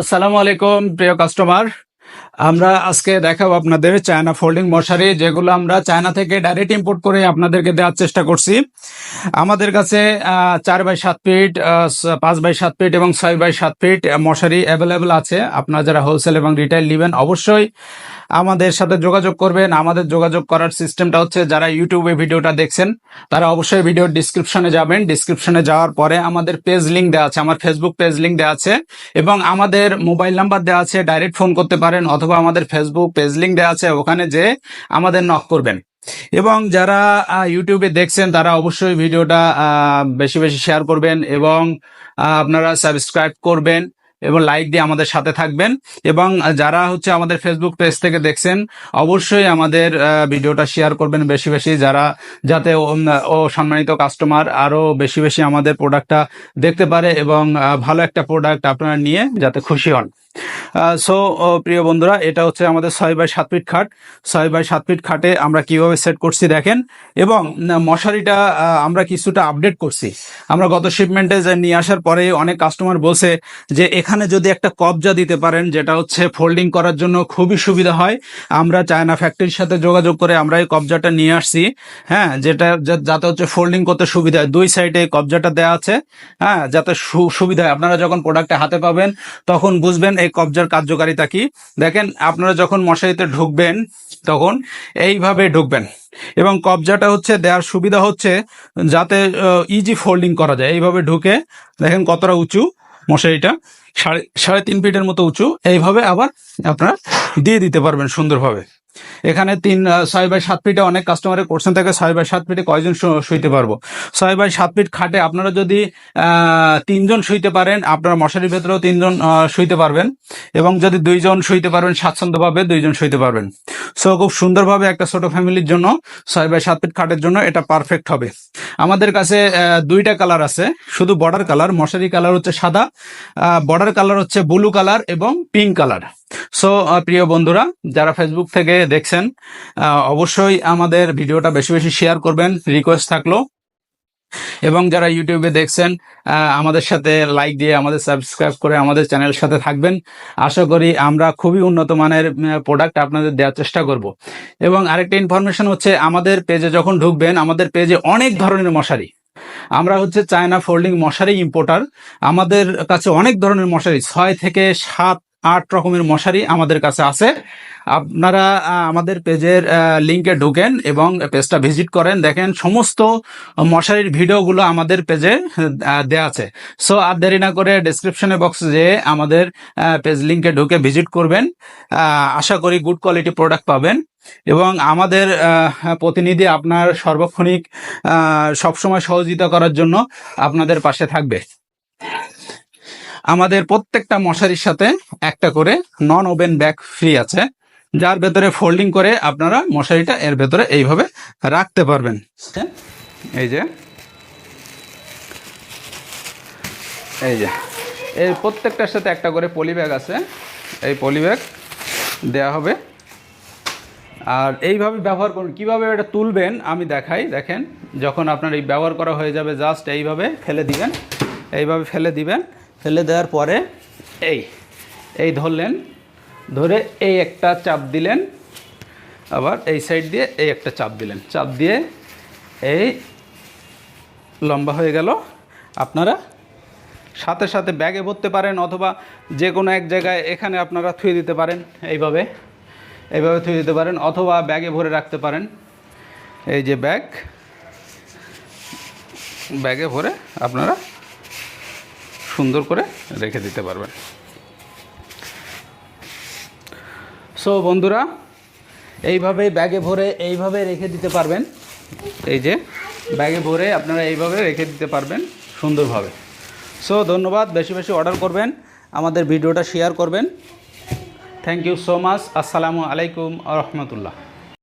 আসসালামু আলাইকুম, প্রিয় কাস্টমার। আমরা আজকে দেখাবো আপনাদের চায়না ফোল্ডিং মশারি, যেগুলো আমরা চায়না থেকে ডাইরেক্ট ইম্পোর্ট করে আপনাদেরকে দেওয়ার চেষ্টা করছি। আমাদের কাছে চার বাই সাত ফিট পাঁচ বাই সাত ফিট এবং ছয় বাই সাত ফিট মশারি অ্যাভেলেবেল আছে। আপনারা যারা হোলসেল এবং রিটেল নেবেন, অবশ্যই আমাদের সাথে যোগাযোগ করবেন। আমাদের যোগাযোগ করার সিস্টেমটা হচ্ছে, যারা ইউটিউবে ভিডিওটা দেখছেন, তারা অবশ্যই ভিডিওর ডিসক্রিপশনে যাবেন। ডিসক্রিপশনে যাওয়ার পরে আমাদের পেজ লিঙ্ক দেওয়া আছে, আমার ফেসবুক পেজ লিঙ্ক দেওয়া আছে, এবং আমাদের মোবাইল নাম্বার দেওয়া আছে ডাইরেক্ট ফোন করতে পারেন, অথবা আমাদের ফেসবুক পেজ লিঙ্ক দেওয়া আছে, ওখানে যে আমাদের নক করবেন। এবং যারা ইউটিউবে দেখছেন, তারা অবশ্যই ভিডিওটা বেশি বেশি শেয়ার করবেন, এবং আপনারা সাবস্ক্রাইব করবেন। এবং লাইক দিয়ে আমাদের সাথে থাকবেন। এবং যারা হচ্ছে আমাদের ফেসবুক পেজ থেকে দেখছেন, অবশ্যই আমাদের ভিডিওটা শেয়ার করবেন বেশি বেশি, যারা, যাতে ও সম্মানিত কাস্টমার আরও বেশি বেশি আমাদের প্রোডাক্টটা দেখতে পারে এবং ভালো একটা প্রোডাক্ট আপনারা নিয়ে যাতে খুশি হন। সো প্রিয় বন্ধুরা, এটা হচ্ছে আমাদের ছয় বাই সাত ফিট খাট। ছয় বাই সাত ফিট খাটে আমরা কীভাবে সেট করছি দেখেন। এবং মশারিটা আমরা কিছুটা আপডেট করছি। আমরা গত শিপমেন্টে যে নিয়ে আসার পরে অনেক কাস্টমার বলছে যে, এখানে যদি একটা কবজা দিতে পারেন, যেটা হচ্ছে ফোল্ডিং করার জন্য খুবই সুবিধা হয়, আমরা চায়না ফ্যাক্টরির সাথে যোগাযোগ করে আমরা এই কবজাটা নিয়ে আসছি। হ্যাঁ যেটা যাতে হচ্ছে ফোল্ডিং করতে সুবিধা হয়। দুই সাইডে কবজাটা দেওয়া আছে। হ্যাঁ যাতে সুবিধা হয়। আপনারা যখন প্রোডাক্টটা হাতে পাবেন, তখন বুঝবেন এই কবজার কার্যকারিতা কি? দেখেন, আপনারা যখন মশারিতে ঢুকবেন, তখন এইভাবে ঢুকবেন। এবং কবজাটা হচ্ছে, দেওয়ার সুবিধা হচ্ছে যাতে ইজি ফোল্ডিং করা যায়। এইভাবে ঢুকে, দেখেন কতটা উঁচু মশারিটা। সাড়ে সাড়ে তিন ফিটের মতো উঁচু। এইভাবে আবার আপনারা দিয়ে দিতে পারবেন সুন্দরভাবে। এখানে তিন ছয় বাই সাত ফিটে অনেক কাস্টমারের কোশ্চেন থাকে, ছয় বাই সাত ফিটে কয়জন শুইতে পারব? ছয় বাই সাত ফিট খাটে আপনারা যদি তিনজন শুইতে পারেন, আপনারা মশারির ভেতরেও তিনজন শুইতে পারবেন এবং যদি দুইজন শুইতে পারবেন, স্বাচ্ছন্দ্যভাবে দুইজন শুইতে পারবেন। সো খুব সুন্দরভাবে একটা ছোট ফ্যামিলির জন্য, ছয় বাই সাত ফিট খাটের জন্য এটা পারফেক্ট হবে। আমাদের কাছে দুইটা কালার আছে, শুধু বর্ডার কালার মশারি কালার হচ্ছে সাদা বর্ডার কালার হচ্ছে ব্লু কালার এবং পিঙ্ক কালার সো প্রিয় বন্ধুরা, যারা ফেসবুক থেকে দেখছেন অবশ্যই আমাদের ভিডিওটা বেশি বেশি শেয়ার করবেন রিকোয়েস্ট থাকল। এবং যারা ইউটিউবে দেখছেন আমাদের সাথে লাইক দিয়ে, আমাদের সাবস্ক্রাইব করে আমাদের চ্যানেলের সাথে থাকবেন। আশা করি আমরা খুবই উন্নত মানের প্রোডাক্ট আপনাদের দেওয়ার চেষ্টা করব। এবং আরেকটা ইনফরমেশন হচ্ছে, আমাদের পেজে যখন ঢুকবেন, আমাদের পেজে অনেক ধরনের মশারি। আমরা হচ্ছে চায়না ফোল্ডিং মশারি ইম্পোর্টার আমাদের কাছে অনেক ধরনের মশারি, ছয় থেকে সাত আট রকমের মশারি আমাদের কাছে আছে। আপনারা আমাদের পেজের লিঙ্কে ঢুকেন এবং পেজটা ভিজিট করেন। দেখেন, সমস্ত মশারির ভিডিওগুলো আমাদের পেজে দেওয়া আছে। সো আর দেরি না করে ডিসক্রিপশনে বক্সে যে আমাদের পেজ লিংকে ঢুকে ভিজিট করবেন। আশা করি গুড কোয়ালিটি প্রোডাক্ট পাবেন। এবং আমাদের প্রতিনিধি আপনার সর্বক্ষণিক সবসময় সহযোগিতা করার জন্য আপনাদের পাশে থাকবে। আমাদের প্রত্যেকটা মশারির সাথে একটা করে নন ওভেন ব্যাগ ফ্রি আছে। যার ভেতরে ফোল্ডিং করে আপনারা মশারিটা এর ভেতরে এইভাবে রাখতে পারবেন। এই যে। এই যে। এই প্রত্যেকটার সাথে একটা করে পলি ব্যাগ আছে। এই পলি ব্যাগ দেওয়া হবে। আর এইভাবে ব্যবহার করুন। কীভাবে এটা তুলবেন আমি দেখাই। দেখেন, যখন আপনার এই ব্যবহার করা হয়ে যাবে জাস্ট এইভাবে ফেলে দিবেন। এইভাবে ফেলে দিবেন। ফেলে দেওয়ার পরে এই এই ধরলেন, ধরে এই একটা চাপ দিলেন, আবার এই সাইড দিয়ে এই একটা চাপ দিলেন। চাপ দিয়ে এই লম্বা হয়ে গেল। আপনারা সাথে সাথে ব্যাগে ভরতে পারেন অথবা যে কোনো এক জায়গায় এখানে আপনারা থুয়ে দিতে পারেন, এইভাবে এইভাবে থুয়ে দিতে পারেন অথবা ব্যাগে ভরে রাখতে পারেন। এই যে ব্যাগ, ব্যাগে ভরে আপনারা সুন্দর করে রেখে দিতে পারবেন। সো বন্ধুরা, এইভাবে ব্যাগে ভরে এইভাবে রেখে দিতে পারবেন। এই যে, ব্যাগে ভরে আপনারা এইভাবে রেখে দিতে পারবেন সুন্দরভাবে। সো ধন্যবাদ, বেশি বেশি অর্ডার করবেন, আমাদের ভিডিওটা শেয়ার করবেন। থ্যাংক ইউ সো মাচ আসসালামু আলাইকুম রহমতুল্লাহ।